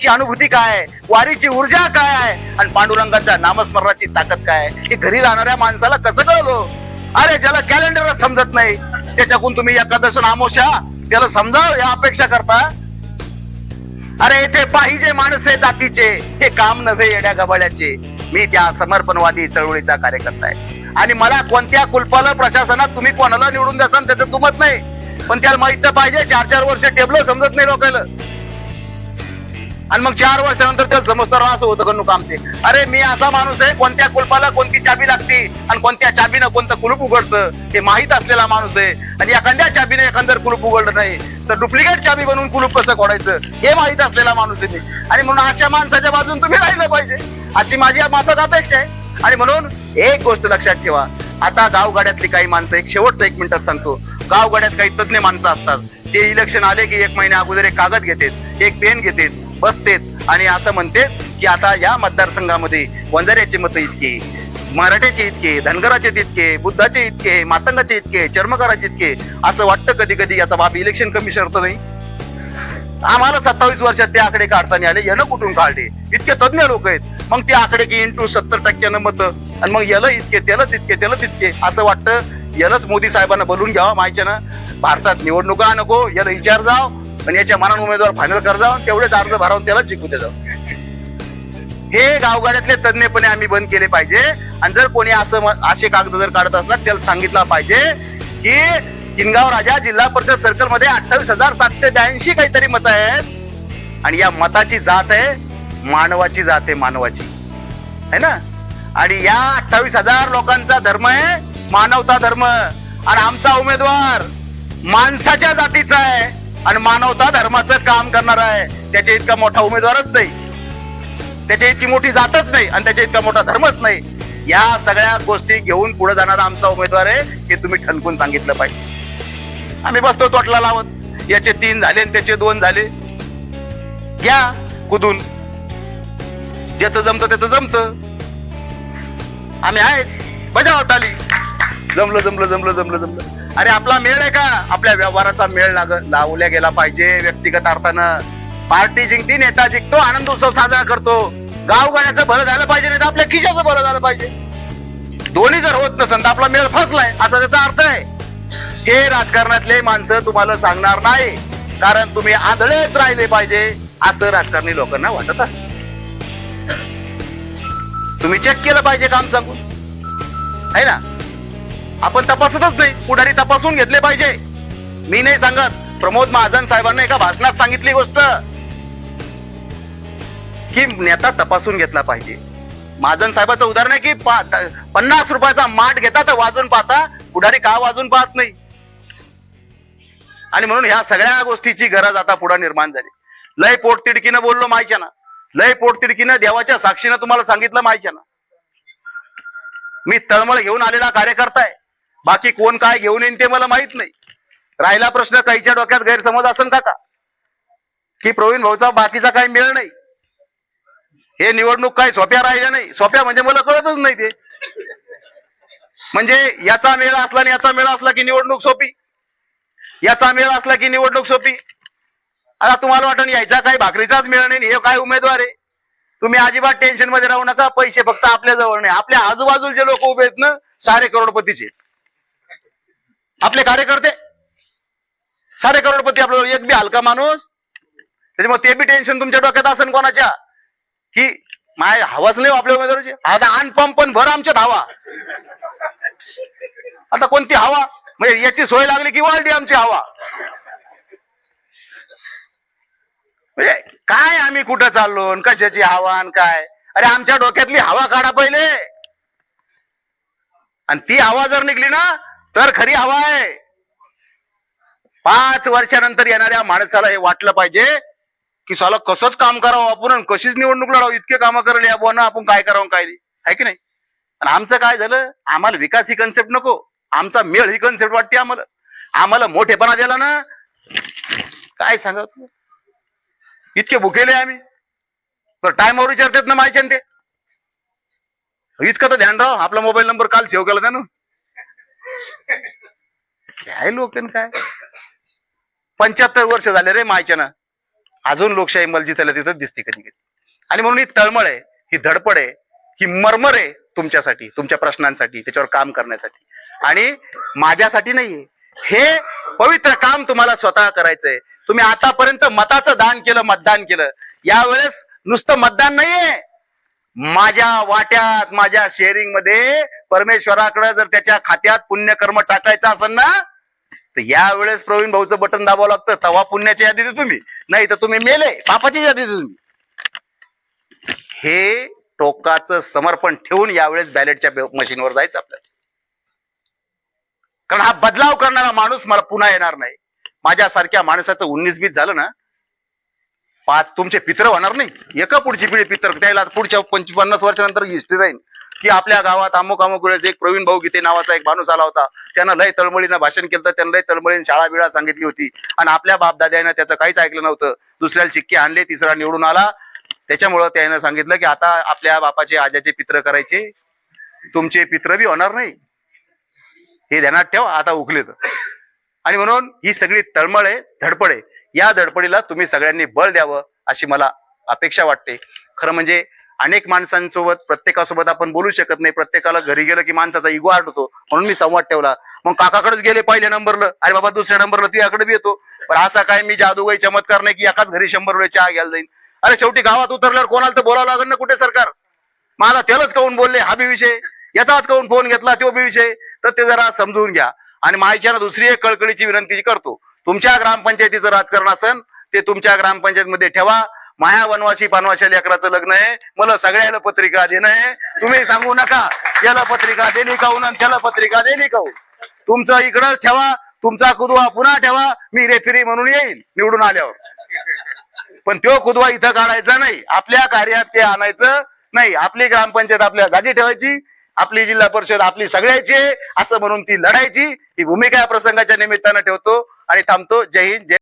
ची अनुभूती काय आहे? वारीची ऊर्जा काय आहे? आणि पांडुरंगाच्या नामस्मरणाची ताकद काय आहे? हे घरी राहणाऱ्या माणसाला कसं कळलो हो? अरे ज्याला कॅलेंडरच समजत नाही त्याच्याकून तुम्ही एकादश नामोशा त्याला समजाव या अपेक्षा करता. अरे इथे पाहिजे माणसे जातीचे हे काम नव्हे येड्या गबाड्याचे. मी त्या समर्पणवादी चळवळीचा कार्यकर्ता आहे. आणि मला कोणत्या कुलपाला प्रशासनात तुम्ही कोणाला निवडून द्यासान त्याचं तुमत नाही. पण त्याला माहीत तर पाहिजे चार चार वर्ष टेबल समजत नाही लोकांना. आणि मग चार वर्षानंतर त्याला समजणार असं होतं करणू काम ते अरे मी असा माणूस आहे कोणत्या कुलपाला कोणती चाबी लागते आणि कोणत्या चाबीनं कोणतं कुलूप उघडतं हे माहीत असलेला माणूस आहे आणि एखाद्या चाबीने एखादं कुलूप उघडलं नाही तर डुप्लिकेट चाबी बनवून कुलूप कसं खोडायचं हे माहीत असलेला माणूस आहे मी. आणि म्हणून अशा माणसाच्या बाजून तुम्ही राहिलं पाहिजे. अशी माझी माफक अपेक्षा आहे. आणि म्हणून एक गोष्ट लक्षात ठेवा आता गावगाड्यातली काही माणसं एक शेवटचं एक मिनिटात सांगतो गावगाड्यात काही तज्ज्ञ माणसं असतात ते इलेक्शन आले की एक महिन्या अगोदर एक कागद घेतात एक पेन घेतात बसतेत. आणि असं म्हणते की आता या मतदारसंघामध्ये वंजाऱ्याचे मत इतके मराठ्याचे इतके धनगराचे तितके बुद्धाचे इतके मातंगाचे इतके चर्मकाराचे इतके असं वाटतं कधी कधी याचा बाप इलेक्शन कमिशनर तर नाही? आम्हाला सत्तावीस वर्षात ते आकडे काढताना आले यानं कुठून काढले? इतके तज्ञ लोक आहेत. मग ते आकडे की इंटू सत्तर टक्क्यानं मत आणि मग याला इतके त्याला तितके त्याला तितके असं वाटतं. यालाच मोदी साहेबांना बोलून घ्यावा माहितीनं भारतात निवडणुका नको याला विचार जाव. आणि याच्या मनान उमेदवार फायनल कर जाऊन तेवढेच अर्ज भरावून त्याला जिंकू दे जाऊ हे गावगाड्यातले तज्ञपणे आम्ही बंद केले पाहिजे. आणि जर कोणी असं असे कागद जर काढत असला त्याला सांगितलं पाहिजे की किनगाव राजा जिल्हा परिषद सर्कलमध्ये अठ्ठावीस हजार सातशे ब्याऐंशी काहीतरी मत आहेत. आणि या मताची जात आहे मानवाची जात आहे मानवाची. है ना? आणि या अठ्ठावीस हजार लोकांचा धर्म आहे मानवता धर्म. आणि आमचा उमेदवार माणसाच्या जातीचा आहे. आणि मानवता धर्माचं काम करणार आहे. त्याच्या इतका मोठा उमेदवारच नाही. त्याच्या इतकी मोठी जातच नाही आणि त्याच्या इतका मोठा धर्मच नाही. या सगळ्या गोष्टी घेऊन पुढे जाणारा आमचा उमेदवार आहे हे तुम्ही ठणकून सांगितलं पाहिजे. आम्ही बसतो तोटला लावत. याचे तीन झाले आणि त्याचे दोन झाले. घ्या कुदून. ज्याचं जमतं त्याचं जमतं. आम्ही आहेच. बजाव आली. जमलं जमलं जमलं जमलं जमलं. अरे आपला मेळ आहे का? आपल्या व्यवहाराचा मेळ लाग लावल्या गेला पाहिजे व्यक्तिगत अर्थानं. पार्टी जिंकती नेता जिंकतो आनंद उत्सव साजरा करतो. गावगाड्याचं भलं झालं पाहिजे नाही तर आपल्या खिशाचं भलं झालं पाहिजे. दोन्ही जर होत नसेल तर आपला मेळ फसलाय असा त्याचा अर्थ आहे. हे राजकारणातले माणसं तुम्हाला सांगणार नाही कारण तुम्ही आंधळेच राहिले पाहिजे असं राजकारणी लोकांना वाटत असत. तुम्ही चेक केलं पाहिजे काम सांगून. है ना? आपण तपासतच नाही. पुढारी तपासून घेतले पाहिजे. मी नाही सांगत. प्रमोद महाजन साहेबांना एका भाषणात सांगितली गोष्ट. की नेता तपासून घेतला पाहिजे. महाजन साहेबाचं उदाहरण आहे की पन्नास रुपयाचा माठ घेता तर वाजून पाहता. पुढारी का वाजून पाहत नाही? आणि म्हणून ह्या सगळ्या गोष्टीची गरज आता पुढे निर्माण झाली. लय पोटतिडकीनं बोललो माहिती ना. लय पोटतिडकीनं देवाच्या साक्षीनं तुम्हाला सांगितलं माहिती ना. मी तळमळ घेऊन आलेला कार्यकर्ता आहे. बाकी कोण काय घेऊन येईन ते मला माहीत नाही. राहिला प्रश्न काहीच्या डोक्यात गैरसमज असेल का का? की प्रवीण भाऊचा बाकीचा काही मेळ नाही. हे निवडणूक काही सोप्या राहिल्या नाही. सोप्या म्हणजे मला कळतच नाही ते. म्हणजे याचा मेळ असला आणि याचा मेळ असला की निवडणूक सोपी. याचा मेळ असला की निवडणूक सोपी. आता तुम्हाला वाटण यायचा काही भाकरीचाच मेळ नाही हे काय उमेदवार आहे? तुम्ही अजिबात टेन्शनमध्ये राहू नका. पैसे फक्त आपल्या जवळ नाही. आपल्या आजूबाजूचे लोक उभे आहेत ना सारे करोडपतीचे. आपले कार्यकर्ते. सारे करोडपती आपल्याला एक बी हलका माणूस. त्याच्यामुळे ते बी टेन्शन तुमच्या डोक्यात असेल कोणाच्या? की माय हवाच नाही आपल्या उमेदवाराची आता अनपंप पण भर आमच्यात हवा. आता कोणती हवा? म्हणजे याची सोय लागली की वाढली आमची हवा. म्हणजे काय आम्ही कुठं चाललो कशाची हवा आणि काय? अरे आमच्या डोक्यातली हवा काढा पहिले. आणि ती हवा जर निघली ना तर खरी हवा आहे. पाच वर्षानंतर येणाऱ्या माणसाला हे वाटलं पाहिजे की साला कसंच काम करावं आपण आणि कशीच निवडणूक लढावं इतके कामं करले आपण आपण काय करावं काय नाही. आहे की नाही? आणि आमचं काय झालं? आम्हाला विकास ही कन्सेप्ट नको. आमचा मेळ ही कन्सेप्ट वाटते आम्हाला. आम्हाला मोठेपणा दिला ना. काय सांगा इतके भुकेले आम्ही. तर टायमावर विचारतात ना माहिती ते. इतकं तर ध्यान राव आपला मोबाईल नंबर काल सेव्ह केला त्यानं. काय लोक काय? पंच्याहत्तर वर्ष झाले रे मायच्यानं. अजून लोकशाही मलजितला तिथं दिसते कधी कधी आणि म्हणून ही तळमळ आहे ही धडपड आहे ही मरमर आहे तुमच्यासाठी तुमच्या प्रश्नांसाठी त्याच्यावर काम करण्यासाठी. आणि माझ्यासाठी नाहीये. हे पवित्र काम तुम्हाला स्वतः करायचंय. तुम्ही आतापर्यंत मताचं दान केलं मतदान केलं. यावेळेस नुसतं मतदान नाहीये. माझ्या वाट्यात माझ्या शेअरिंगमध्ये परमेश्वराकडे जर त्याच्या खात्यात पुण्यकर्म टाकायचं असेल ना तर यावेळेस प्रवीण भाऊचं बटन दाबावं लागतं. तवा पुण्याच्या यादी तुम्ही नाही तर तुम्ही मेले पापाची यादी तुम्ही हे टोकाचं समर्पण ठेवून यावेळेस बॅलेटच्या मशीनवर जायचं आपल्याला. कारण हा बदलाव करणारा माणूस मला पुन्हा येणार नाही. माझ्यासारख्या माणसाचं उन्नीस बीस झालं ना पाच तुमचे पित्र होणार नाही. एका पुढची पिढी पित्र त्याला पुढच्या पंचवीस पन्नास वर्षानंतर हिस्ट्री राहील. की आपल्या गावात अमुक अमुक वेळेस एक प्रवीण भाऊ गीते नावाचा एक माणूस आला होता. त्यांना लय तळमळीनं भाषण केलं त्यानं लय तळमळीनं शाळा बिळा सांगितली होती. आणि आपल्या बापदाद्यानं त्याचं काहीच ऐकलं नव्हतं. दुसऱ्याला शिक्के आणले तिसरा निवडून आला. त्याच्यामुळं त्यानं सांगितलं की आता आपल्या बापाचे आजाचे पित्र करायचे. तुमचे पित्र बी होणार नाही. हे ध्यानात ठेवा आता उकले तर. आणि म्हणून ही सगळी तळमळ आहे धडपड आहे. या धडपडीला तुम्ही सगळ्यांनी बळ द्यावं अशी मला अपेक्षा वाटते. खरं म्हणजे अनेक माणसांसोबत प्रत्येकासोबत आपण बोलू शकत नाही. प्रत्येकाला घरी गेलं की माणसाचा इगो आर्ट होतो म्हणून मी संवाद ठेवला. मग काकाकडेच गेले पहिल्या नंबरला. अरे बाबा दुसऱ्या नंबरला तुझ्याकडे बी येतो. पण असा काय मी जादूगाई चमत्कार नाही की एकाच घरी शंभर रुपये चहा घ्यायला जाईन. अरे शेवटी गावात उतरल्यावर कोणाला तर बोलावं लागेल ना कुठे सरकार? मला त्यालाच काऊन बोलले? हा बी विषय. याचाच काहून फोन घेतला? तो बी विषय. तर ते जरा समजून घ्या. आणि मायच्यानं दुसरी एक कळकळीची विनंती करतो. तुमच्या ग्रामपंचायतीचं राजकारण असन ते तुमच्या ग्रामपंचायतीमध्ये ठेवा. माया वनवासी पानवाशा लेकराचं लग्न आहे. मला सगळ्याला पत्रिका देणं आहे. तुम्ही सांगू नका याला पत्रिका दिली काऊन आणि त्याला पत्रिका दिली काऊन तुमचं इकडंच ठेवा तुमचा कुदवा पुन्हा ठेवा मी रेफरी म्हणून येईल निवडून आल्यावर. पण तो कुदवा इथं काढायचा नाही. आपल्या कार्यात ते आणायचं नाही. आपली ग्रामपंचायत आपल्या जागी ठेवायची. आपली जिल्हा परिषद आपली सगळ्याची असं म्हणून ती लढायची. ही भूमिका या प्रसंगाच्या निमित्तानं ठेवतो आणि थांबतो. जय हिंद जय